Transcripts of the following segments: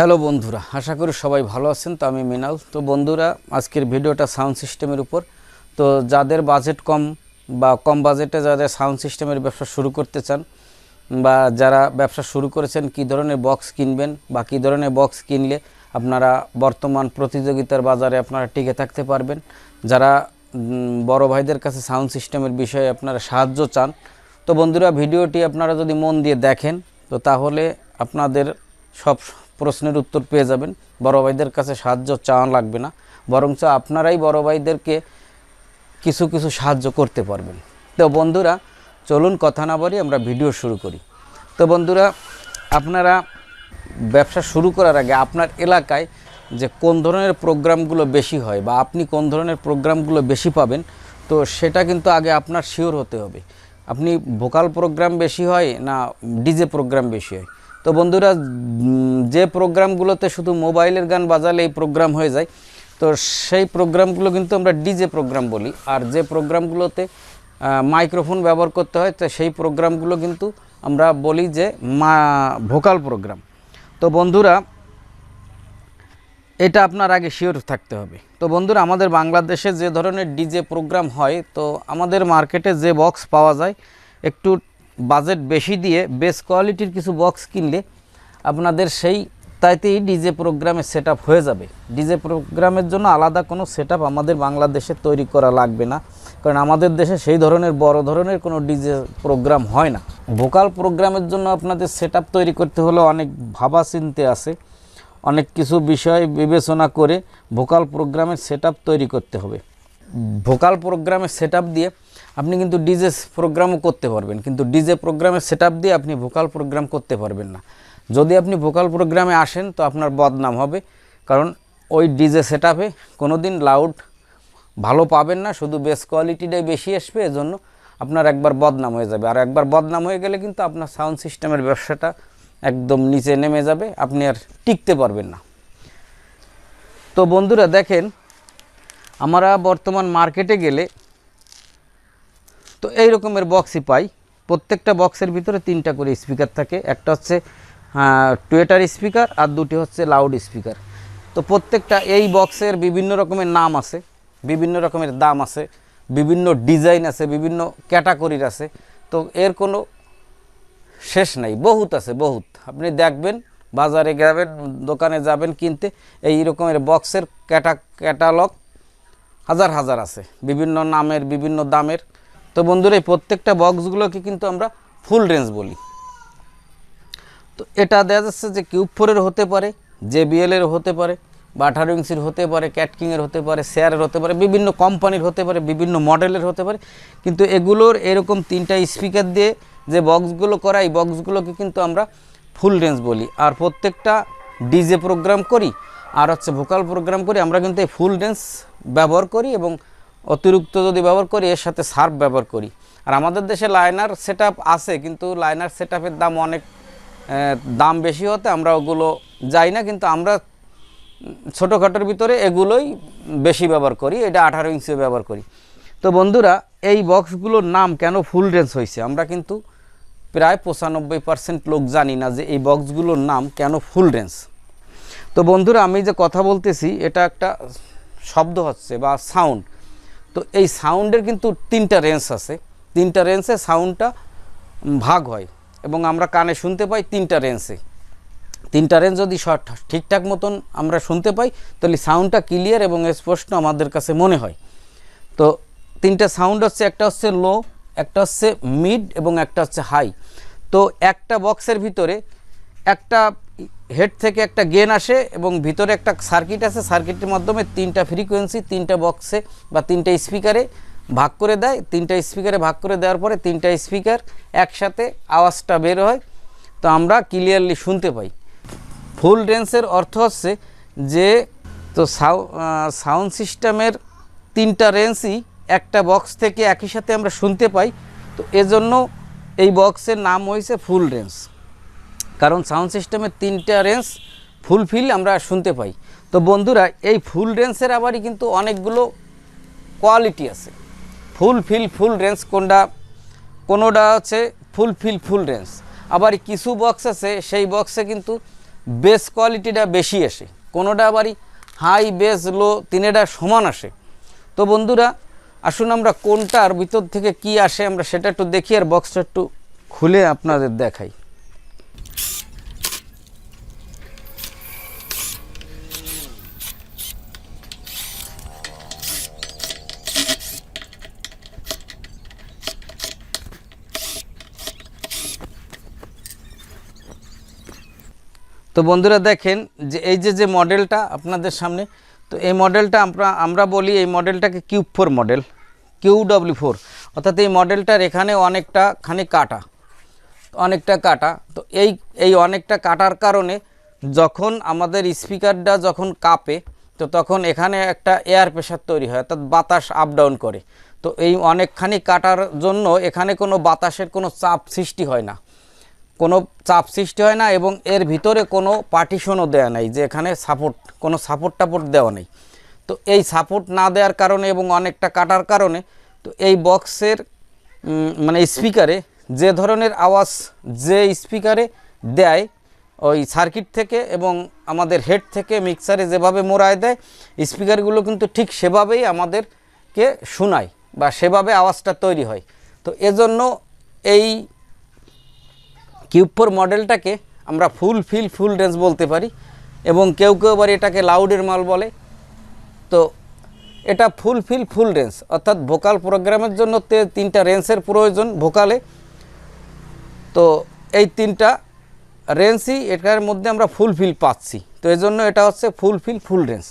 Hello বন্ধুরা, আশা করি সবাই ভালো আছেন। তো আমি মিনাল। তো বন্ধুরা, আজকের ভিডিওটা সাউন্ড সিস্টেমের উপর। তো যাদের বাজেট কম বা কম বাজেটে যাদের সাউন্ড সিস্টেমের ব্যবসা শুরু করতে চান বা যারা ব্যবসা শুরু করেছেন, কী ধরনের বক্স কিনবেন বা কী ধরনের বক্স কিনলে আপনারা বর্তমান প্রতিযোগিতার বাজারে আপনারা টিকে থাকতে পারবেন। যারা বড় ভাইদের কাছে সাউন্ড সিস্টেমের বিষয়ে আপনারা সাহায্য চান। তো বন্ধুরা, ভিডিওটি আপনারা যদি মন দিয়ে দেখেন, তো তাহলে আপনাদের সব প্রশ্নের উত্তর পেয়ে যাবেন। বড় ভাইদের কাছে সাহায্য চাওয়া লাগবে না। বরঞ্চ আপনারাই বড় ভাইদেরকে কিছু কিছু সাহায্য করতে পারবেন। তো বন্ধুরা, চলুন কথা না বলি আমরা ভিডিও শুরু করি। তো বন্ধুরা, আপনারা ব্যবসা শুরু করার আগে আপনার এলাকায় যে কোন ধরনের প্রোগ্রামগুলো বেশি হয় বা আপনি কোন ধরনের প্রোগ্রামগুলো বেশি পাবেন, তো সেটা কিন্তু আগে আপনার শিওর হতে হবে। আপনি ভোকাল প্রোগ্রাম বেশি হয় না ডিজে প্রোগ্রাম বেশি হয়? তো বন্ধুরা যে প্রোগ্রামগুলোতে শুধু মোবাইলের গান বাজালে এই প্রোগ্রাম হয়ে যায়, তো সেই প্রোগ্রামগুলো কিন্তু আমরা ডিজে প্রোগ্রাম বলি। আর যে প্রোগ্রামগুলোতে মাইক্রোফোন ব্যবহার করতে হয়, তো সেই প্রোগ্রামগুলো কিন্তু আমরা বলি যে মা, ভোকাল প্রোগ্রাম। তো বন্ধুরা, এটা আপনার আগে শিওর থাকতে হবে। তো বন্ধুরা, আমাদের বাংলাদেশে যে ধরনের ডিজে প্রোগ্রাম হয়, তো আমাদের মার্কেটে যে বক্স পাওয়া যায়, একটু বাজেট বেশি দিয়ে বেস কোয়ালিটির কিছু বক্স কিনলে আপনাদের সেই তাইতেই ডিজে প্রোগ্রামে সেট হয়ে যাবে। ডিজে প্রোগ্রামের জন্য আলাদা কোনো সেট আমাদের বাংলাদেশে তৈরি করা লাগবে না। কারণ আমাদের দেশে সেই ধরনের, বড় ধরনের কোনো ডিজে প্রোগ্রাম হয় না। ভোকাল প্রোগ্রামের জন্য আপনাদের সেট তৈরি করতে হলে অনেক ভাবা চিনতে আছে। অনেক কিছু বিষয় বিবেচনা করে ভোকাল প্রোগ্রামের সেট তৈরি করতে হবে। ভোকাল প্রোগ্রামের সেট দিয়ে আপনি কিন্তু ডিজে প্রোগ্রামও করতে পারবেন, কিন্তু ডিজে প্রোগ্রামের সেট দিয়ে আপনি ভোকাল প্রোগ্রাম করতে পারবেন না। যদি আপনি ভোকাল প্রোগ্রামে আসেন, তো আপনার বদনাম হবে, কারণ ওই ডিজে সেট আপে কোনো দিন লাউড ভালো পাবেন না, শুধু বেস কোয়ালিটিটাই বেশি আসবে, এজন্য আপনার একবার বদনাম হয়ে যাবে। আর একবার বদনাম হয়ে গেলে কিন্তু আপনার সাউন্ড সিস্টেমের ব্যবসাটা একদম নিচে নেমে যাবে, আপনি আর টিকতে পারবেন না। তো বন্ধুরা, দেখেন, আমরা বর্তমান মার্কেটে গেলে তো এই রকমের বক্সই পাই। প্রত্যেকটা বক্সের ভিতরে তিনটা করে স্পিকার থাকে। একটা হচ্ছে টুয়েটার স্পিকার আর দুটি হচ্ছে লাউড স্পিকার তো প্রত্যেকটা এই বক্সের বিভিন্ন রকমের নাম আছে, বিভিন্ন রকমের দাম আছে, বিভিন্ন ডিজাইন আছে, বিভিন্ন ক্যাটাগরির আছে। তো এর কোনো শেষ নাই, বহুত আছে, বহুত। আপনি দেখবেন, বাজারে যাবেন দোকানে যাবেন কিনতে, এই রকমের বক্সের ক্যাটা ক্যাটালগ হাজার হাজার আছে। বিভিন্ন নামের, বিভিন্ন দামের। তো বন্ধুরা, এই প্রত্যেকটা বক্সগুলোকে কিন্তু আমরা ফুল রেঞ্জ বলি। তো এটা দেখা যাচ্ছে যে কিউব ফোরের হতে পারে জেবিএলের হতে পারে বা আঠারো ইঞ্চির হতে পারে ক্যাটকিংয়ের হতে পারে শেয়ারের হতে পারে, বিভিন্ন কোম্পানির হতে পারে, বিভিন্ন মডেলের হতে পারে। কিন্তু এগুলোর এরকম তিনটা স্পিকার দিয়ে যে বক্সগুলো করা, এই বক্সগুলোকে কিন্তু আমরা ফুল রেঞ্জ বলি। আর প্রত্যেকটা ডিজে প্রোগ্রাম করি, আর হচ্ছে ভোকাল প্রোগ্রাম করি, আমরা কিন্তু এই ফুল রেঞ্জ ব্যবহার করি এবং অতিরিক্ত যদি ব্যবহার করি, এর সাথে সার্ফ ব্যবহার করি। আর আমাদের দেশে লাইনার সেট আছে, কিন্তু লাইনার সেট দাম অনেক দাম বেশি হতে আমরা ওগুলো যাই না, কিন্তু আমরা ছোটোখাটোর ভিতরে এগুলোই বেশি ব্যবহার করি, এটা আঠারো ইঞ্চি ব্যবহার করি। তো বন্ধুরা, এই বক্সগুলোর নাম কেন ফুল রেঞ্জ হয়েছে? আমরা কিন্তু প্রায় পঁচানব্বই পার্সেন্ট লোক জানি না যে এই বক্সগুলোর নাম কেন ফুল রেঞ্জ। তো বন্ধুরা, আমি যে কথা বলতেছি, এটা একটা শব্দ হচ্ছে বা সাউন্ড। তো এই সাউন্ডের কিন্তু তিনটা রেঞ্জ আছে। তিনটা রেঞ্জে সাউন্ডটা ভাগ হয় এবং আমরা কানে শুনতে পাই তিনটা রেঞ্জে তিনটা রেঞ্জ যদি ঠিকঠাক মতন আমরা শুনতে পাই, তাহলে সাউন্ডটা ক্লিয়ার এবং স্পষ্ট আমাদের কাছে মনে হয়। তো তিনটা সাউন্ড হচ্ছে, একটা হচ্ছে লো একটা হচ্ছে মিড এবং একটা হচ্ছে হাই তো একটা বক্সের ভিতরে একটা হেড থেকে একটা গেন আসে এবং ভিতরে একটা সার্কিট আছে, সার্কিটের মাধ্যমে তিনটা ফ্রিকোয়েন্সি তিনটা বক্সে বা তিনটা স্পিকারে ভাগ করে দেয়। তিনটা স্পিকারে ভাগ করে দেওয়ার পরে তিনটা স্পিকার একসাথে আওয়াজটা বের হয়। তো আমরা ক্লিয়ারলি শুনতে পাই। ফুল রেঞ্জের অর্থ হচ্ছে যে, তো সাউন্ড সিস্টেমের তিনটা রেঞ্জই একটা বক্স থেকে একই সাথে আমরা শুনতে পাই। তো এজন্য এই বক্সের নাম হয়েছে ফুল রেঞ্জ কারণ সাউন্ড সিস্টেমের তিনটা রেঞ্জ ফুলফিল আমরা শুনতে পাই। তো বন্ধুরা, এই ফুল রেঞ্জের আবারই কিন্তু অনেকগুলো কোয়ালিটি আছে। ফুল ফিল রেঞ্জ কোনটা? কোনোটা হচ্ছে ফুল ফিল ফুল রেঞ্জ আবার কিছু বক্স আছে, সেই বক্সে কিন্তু বেস কোয়ালিটিটা বেশি আসে। কোনোটা আবারই হাই বেস লো তিনেটা সমান আসে। তো বন্ধুরা, আসুন আমরা কোনটার ভিতর থেকে কি আসে আমরা সেটা একটু দেখি আর বক্সটা একটু খুলে আপনাদের দেখাই। তো বন্ধুরা দেখেন যে এই যে যে মডেলটা আপনাদের সামনে, তো এই মডেলটা আমরা আমরা বলি এই মডেলটাকে cube four model, Q W four. অর্থাৎ এই মডেলটার এখানে অনেকটা খানি কাটা। অনেকটা কাটা। তো এই এই অনেকটা কাটার কারণে যখন আমাদের স্পিকারটা যখন কাঁপে, তো তখন এখানে একটা এয়ার প্রেশার তৈরি হয়, অর্থাৎ বাতাস আপ ডাউন করে। তো এই অনেকখানি কাটার জন্য এখানে কোনো বাতাসের কোনো চাপ সৃষ্টি হয় না। কোনো চাপ সৃষ্টি হয় না এবং এর ভিতরে কোনো পার্টিশনও দেওয়া নাই, যে এখানে সাপোর্ট কোনো সাপোর্ট টাপোর্ট দেওয়া নেই। তো এই সাপোর্ট না দেওয়ার কারণে এবং অনেকটা কাটার কারণে, তো এই বক্সের মানে স্পিকারে যে ধরনের আওয়াজ যে স্পিকারে দেয়, ওই সার্কিট থেকে এবং আমাদের হেড থেকে মিক্সারে যেভাবে মোড়ায় দেয়, স্পিকারগুলো কিন্তু ঠিক সেভাবেই আমাদেরকে শোনায় বা সেভাবে আওয়াজটা তৈরি হয়। তো এজন্য এই কিউপোর মডেলটাকে আমরা ফুল ফিল ফুল রেঞ্জ বলতে পারি এবং কেউ কেউ আবার এটাকে লাউডের মাল বলে। তো এটা ফুল ফিল ফুল রেঞ্জ, অর্থাৎ ভোকাল প্রোগ্রামের জন্য তিনটা রেঞ্জের প্রয়োজন ভোকালে। তো এই তিনটা রেঞ্জই এটার মধ্যে আমরা ফুল ফিল পাচ্ছি। তো এই জন্য এটা হচ্ছে ফুল ফিল ফুল রেঞ্জ।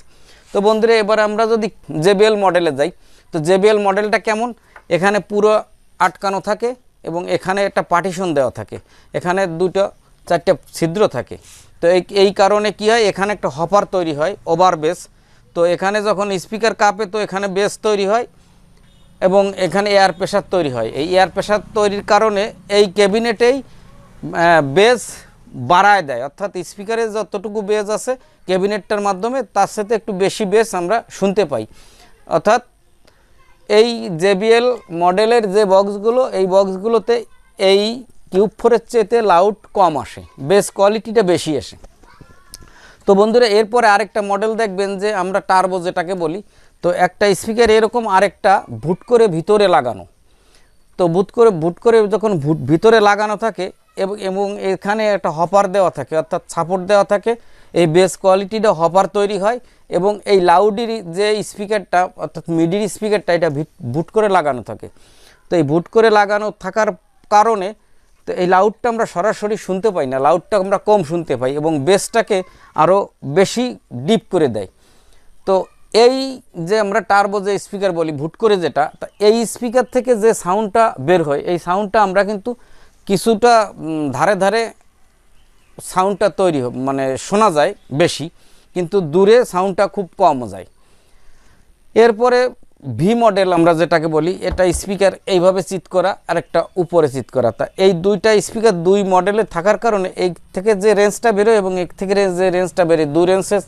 তো বন্ধুরা, এবার আমরা যদি জেবিএল মডেলে যাই, তো জেবিএল মডেলটা কেমন? এখানে পুরো আটকানো থাকে এবং এখানে একটা পার্টিশন দেওয়া থাকে। এখানে দুটো, চারটে ছিদ্র থাকে। তো এই এই কারণে কি হয়? এখানে একটা হপার তৈরি হয় ওভার বেস তো এখানে যখন স্পিকার কাপে, তো এখানে বেস তৈরি হয়। এবং এখানে এয়ার প্রেশার তৈরি হয়। এই এয়ার প্রেশার তৈরির কারণে এই ক্যাবিনেটেই বেস বাড়ায় দেয়। অর্থাৎ স্পিকারে যতটুকু বেস আছে ক্যাবিনেটটার মাধ্যমে, তার সাথে একটু বেশি বেস আমরা শুনতে পাই। অর্থাৎ এই জেবিএল মডেলের যে বক্সগুলো, এই বক্সগুলোতে এই কিউব ফোরের চেয়েতে লাউড কম আসে বেস কোয়ালিটিটা বেশি আসে। তো বন্ধুরা, এরপরে আরেকটা মডেল দেখবেন যে আমরা টার্বো যেটাকে বলি তো একটা স্পিকার এরকম আরেকটা ভুট করে ভিতরে লাগানো। তো বুট করে বুট করে যখন ভুট ভিতরে লাগানো থাকে এবং এবং এখানে একটা হপার দেওয়া থাকে, অর্থাৎ সাপোর্ট দেওয়া থাকে, এই বেস কোয়ালিটিটা হপার তৈরি হয় এবং এই লাউডির যে স্পিকারটা, অর্থাৎ মিডির স্পিকারটা, এটা বুট করে লাগানো থাকে। তো এই বুট করে লাগানো থাকার কারণে তো এই লাউডটা আমরা সরাসরি শুনতে পাই না, লাউডটা আমরা কম শুনতে পাই এবং বেসটাকে আরও বেশি ডিপ করে দেয়। তো এই যে আমরা টার্বো যে স্পিকার বলি, ভুট করে যেটা, তা এই স্পিকার থেকে যে সাউন্ডটা বের হয়, এই সাউন্ডটা আমরা কিন্তু কিছুটা ধারে ধারে সাউন্ডটা তৈরি মানে শোনা যায় বেশি, কিন্তু দূরে সাউন্ডটা খুব কম যায়। এরপরে ভি মডেল আমরা যেটাকে বলি, এটা স্পিকার এইভাবে চিত করা আর একটা উপরে চিত করা। তা এই দুইটা স্পিকার দুই মডেলে থাকার কারণে এই থেকে যে রেঞ্জটা বেরোয় এবং এক থেকে যে রেঞ্জটা বেরোয় দুই রেঞ্জের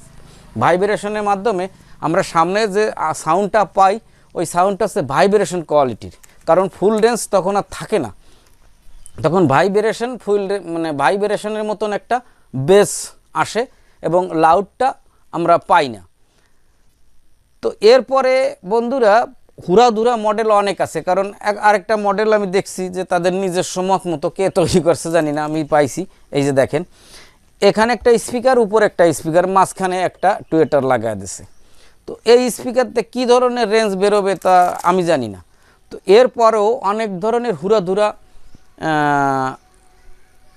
ভাইব্রেশনের মাধ্যমে আমরা সামনে যে সাউন্ডটা পাই, ওই সাউন্ডটা হচ্ছে ভাইব্রেশন কোয়ালিটির কারণ ফুল রেঞ্জ তখন আর থাকে না। তখন ভাইব্রেশন ফুল মানে ভাইব্রেশনের মতন একটা বেস আসে এবং লাউডটা আমরা পাই না। তো এরপরে বন্ধুরা হুরাধুরা মডেল অনেক আছে। কারণ এক- আরেকটা মডেল আমি দেখছি যে তাদের নিজের মত মতো কে তৈরি করছে জানি না, আমি পাইছি। এই যে দেখেন, এখানে একটা স্পিকার উপর একটা স্পিকার মাঝখানে একটা টুয়েটার লাগায় দিছে। তো এই স্পিকারতে কী ধরনের রেঞ্জ বেরোবে তা আমি জানি না। তো এরপরেও অনেক ধরনের হুরাধুরা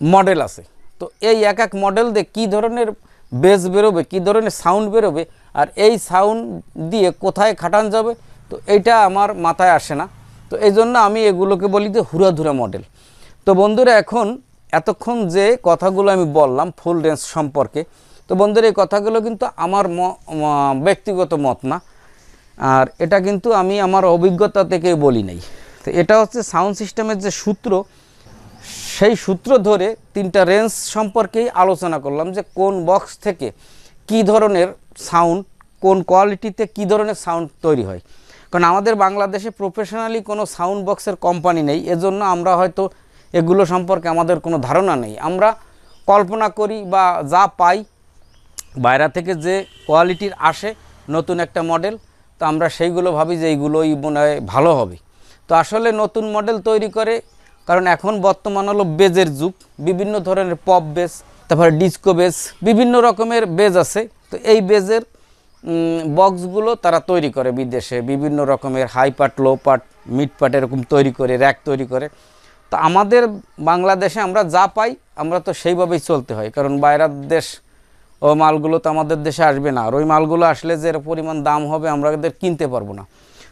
মডেল আছে। তো এই এক এক মডেল দিয়ে কী ধরনের বেস বেরোবে, কী ধরনের সাউন্ড বেরোবে, আর এই সাউন্ড দিয়ে কোথায় খাটান যাবে, তো এইটা আমার মাথায় আসে না। তো এই জন্য আমি এগুলোকে বলি যে হুরাধুরা মডেল তো বন্ধুরা, এখন এতক্ষণ যে কথাগুলো আমি বললাম ফুল রেঞ্জ সম্পর্কে তো বন্ধুরা, এই কথাগুলো কিন্তু আমার ব্যক্তিগত মত না। আর এটা কিন্তু আমি আমার অভিজ্ঞতা থেকে বলি নাই। তো এটা হচ্ছে সাউন্ড সিস্টেমের যে সূত্র, সেই সূত্র ধরে তিনটা রেঞ্জ সম্পর্কেই আলোচনা করলাম যে কোন বক্স থেকে কি ধরনের সাউন্ড, কোন কোয়ালিটিতে কি ধরনের সাউন্ড তৈরি হয়। কারণ আমাদের বাংলাদেশে প্রফেশনালি কোনো সাউন্ড বক্সের কোম্পানি নেই, এজন্য আমরা হয়তো এগুলো সম্পর্কে আমাদের কোনো ধারণা নেই। আমরা কল্পনা করি বা যা পাই বাইরে থেকে যে কোয়ালিটির আসে নতুন একটা মডেল, তো আমরা সেইগুলো ভাবি যে এইগুলোই মনে হয় ভালো হবে। তো আসলে নতুন মডেল তৈরি করে, কারণ এখন বর্তমান হলো বেজের যুগ, বিভিন্ন ধরনের পপ বেজ, তারপরে ডিস্কো বেজ, বিভিন্ন রকমের বেজ আছে। তো এই বেজের বক্সগুলো তারা তৈরি করে বিদেশে, বিভিন্ন রকমের high part, low part, mid part এরকম তৈরি করে, র্যাক তৈরি করে। তো আমাদের বাংলাদেশে আমরা যা পাই, আমরা তো সেইভাবেই চলতে হয়, কারণ বাইরের দেশ ও মালগুলো তো আমাদের দেশে আসবে না। আর ওই মালগুলো আসলে যে পরিমাণ দাম হবে আমরা এদের কিনতে পারব না।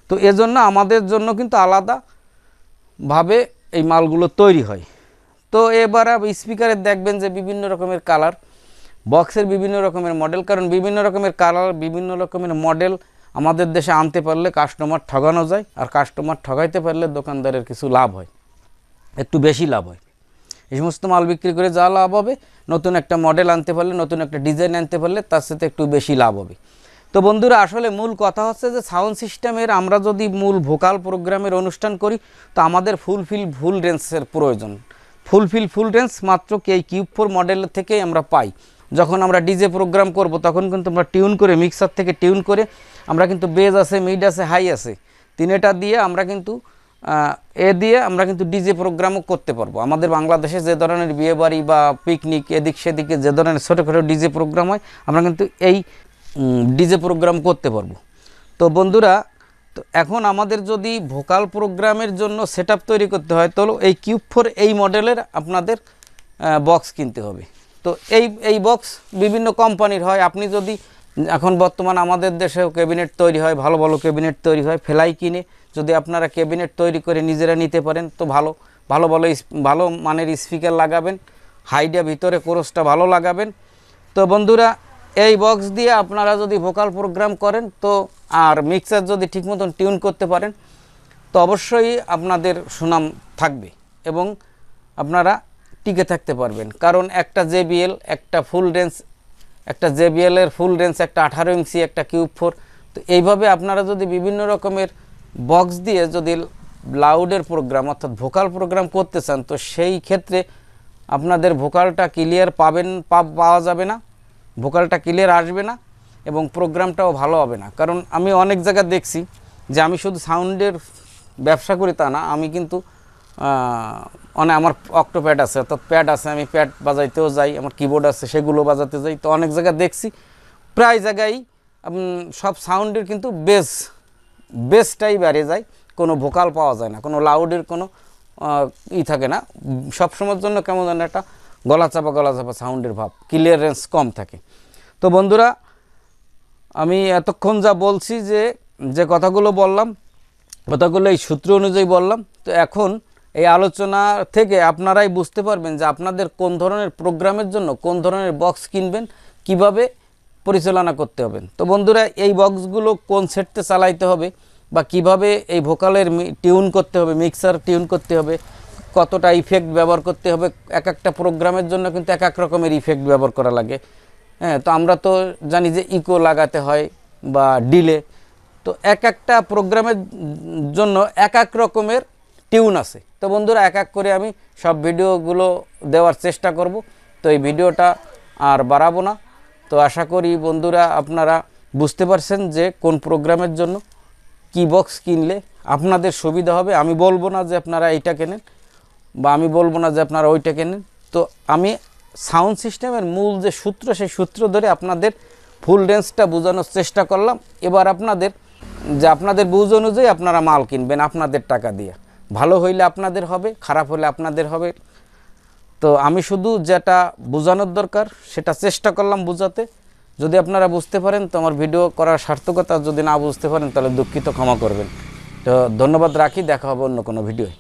তো এজন্য আমাদের জন্য কিন্তু আলাদাভাবে এই মালগুলো তৈরি হয়। তো এবার স্পিকারে দেখবেন যে বিভিন্ন রকমের কালার, বক্সের বিভিন্ন রকমের মডেল, কারণ বিভিন্ন রকমের কালার, বিভিন্ন রকমের মডেল আমাদের দেশে আনতে পারলে কাস্টমার ঠগানো যায়, আর কাস্টমার ঠগাইতে পারলে দোকানদারের কিছু লাভ হয়, একটু বেশি লাভ হয়। এই সমস্ত মাল বিক্রি করে যা লাভ হবে, নতুন একটা মডেল আনতে পারলে, নতুন একটা ডিজাইন আনতে পারলে তার সাথে একটু বেশি লাভ হবে। তো বন্ধুরা, আসলে মূল কথা হচ্ছে যে সাউন্ড সিস্টেমের আমরা যদি মূল ভোকাল প্রোগ্রামের অনুষ্ঠান করি, তো আমাদের ফুলফিল ফুল রেঞ্জের প্রয়োজন। ফুলফিল ফুল রেঞ্জ মাত্র কি এই কিউব ফোর মডেল থেকেই আমরা পাই। যখন আমরা ডিজে প্রোগ্রাম করব, তখন কিন্তু আমরা টিউন করে মিক্সার থেকে টিউন করে, আমরা কিন্তু বেজ আছে মিড আছে হাই আছে। তিনেটা দিয়ে আমরা কিন্তু এ দিয়ে আমরা কিন্তু ডিজে প্রোগ্রামও করতে পারব। আমাদের বাংলাদেশে যে ধরনের বিয়েবাড়ি বা পিকনিক এদিক সেদিকে যে ধরনের ছোটোখাটো ডিজে প্রোগ্রাম হয়, আমরা কিন্তু এই ডিজে প্রোগ্রাম করতে পারব। তো বন্ধুরা, তো এখন আমাদের যদি ভোকাল প্রোগ্রামের জন্য সেট তৈরি করতে হয়, তাহলে এই কিউব ফোর এই মডেলের আপনাদের বক্স কিনতে হবে। তো এই এই বক্স বিভিন্ন কোম্পানির হয়। আপনি যদি এখন বর্তমান আমাদের দেশেও ক্যাবিনেট তৈরি হয়, ভালো ভালো ক্যাবিনেট তৈরি হয়, ফেলাই কিনে যদি আপনারা ক্যাবিনেট তৈরি করে নিজেরা নিতে পারেন, তো ভালো ভালো ভালো ভালো মানের স্পিকার লাগাবেন, হাইডা ভিতরে কোরসটা ভালো লাগাবেন। তো বন্ধুরা, এই বক্স দিয়ে আপনারা যদি ভোকাল প্রোগ্রাম করেন, তো আর মিক্সার যদি ঠিক মতন টিউন করতে পারেন, তো অবশ্যই আপনাদের সুনাম থাকবে এবং আপনারা টিকে থাকতে পারবেন। কারণ একটা জেবিএল, একটা ফুল রেঞ্জ একটা জেবিএল এর ফুল রেঞ্জ, একটা আঠারো ইঞ্চি, একটা কিউব ফোর। তো এইভাবে আপনারা যদি বিভিন্ন রকমের বক্স দিয়ে যদি লাউডের প্রোগ্রাম, অর্থাৎ ভোকাল প্রোগ্রাম করতে চান, তো সেই ক্ষেত্রে আপনাদের ভোকালটা ক্লিয়ার পাবেন পাওয়া যাবে না। ভোকালটা ক্লিয়ার আসবে না এবং প্রোগ্রামটাও ভালো হবে না। কারণ আমি অনেক জায়গায় দেখছি যে আমি শুধু সাউন্ডের ব্যবসা করি তা না, আমি কিন্তু অনেক আমার অক্টোপ্যাড আছে অর্থাৎ প্যাড আছে আমি প্যাড বাজাইতেও যাই আমার কিবোর্ড আছে সেগুলো বাজাতে যাই। তো অনেক জায়গায় দেখছি প্রায় জায়গায় সব সাউন্ডের কিন্তু বেস বেসটাই বেড়ে যায় কোনো ভোকাল পাওয়া যায় না কোনো লাউডের কোনো ই থাকে না। উম, সবসময়ের জন্য কেমন যেন একটা গলা চাপা গলা চাপা সাউন্ডের ভাব ক্লিয়ারেন্স কম থাকে। তো বন্ধুরা আমি এতক্ষণ যা বলছি যে যে কথাগুলো বললাম কথাগুলো এই সূত্র অনুযায়ী বললাম তো এখন এই আলোচনা থেকে আপনারাই বুঝতে পারবেন যে আপনাদের কোন ধরনের প্রোগ্রামের জন্য কোন ধরনের বক্স কিনবেন, কীভাবে পরিচালনা করতে হবে। তো বন্ধুরা, এই বক্সগুলো কোন সেটতে চালাইতে হবে বা কীভাবে এই ভোকালের টিউন করতে হবে, মিক্সার টিউন করতে হবে, কতটা ইফেক্ট ব্যবহার করতে হবে, এক একটা প্রোগ্রামের জন্য কিন্তু এক এক রকমের ইফেক্ট ব্যবহার করা লাগে। হ্যাঁ তো আমরা তো জানি যে ইকো লাগাতে হয় বা ডিলে। তো এক একটা প্রোগ্রামের জন্য এক এক রকমের টিউন আছে। তো বন্ধুরা, এক এক করে আমি সব ভিডিওগুলো দেওয়ার চেষ্টা করব। তো এই ভিডিওটা আর বাড়াবো না। তো আশা করি বন্ধুরা, আপনারা বুঝতে পারছেন যে কোন প্রোগ্রামের জন্য কি বক্স কিনলে আপনাদের সুবিধা হবে। আমি বলব না যে আপনারা এইটা কেনেন বা আমি বলব না যে আপনারা ওইটা কেনেন। তো আমি সাউন্ড সিস্টেমের মূল যে সূত্র, সেই সূত্র ধরে আপনাদের ফুল রেঞ্জটা বোঝানোর চেষ্টা করলাম। এবার আপনাদের, যে আপনাদের বুঝ অনুযায়ী আপনারা মাল কিনবেন আপনাদের টাকা দিয়ে। ভালো হইলে আপনাদের হবে, খারাপ হলে আপনাদের হবে। তো আমি শুধু যেটা বোঝানোর দরকার, সেটা চেষ্টা করলাম বোঝাতে। যদি আপনারা বুঝতে পারেন, তো আমার ভিডিও করার সার্থকতা যদি না বুঝতে পারেন, তাহলে দুঃখিত, ক্ষমা করবেন। তো ধন্যবাদ রাখি, দেখা হবে অন্য কোনো ভিডিওয়।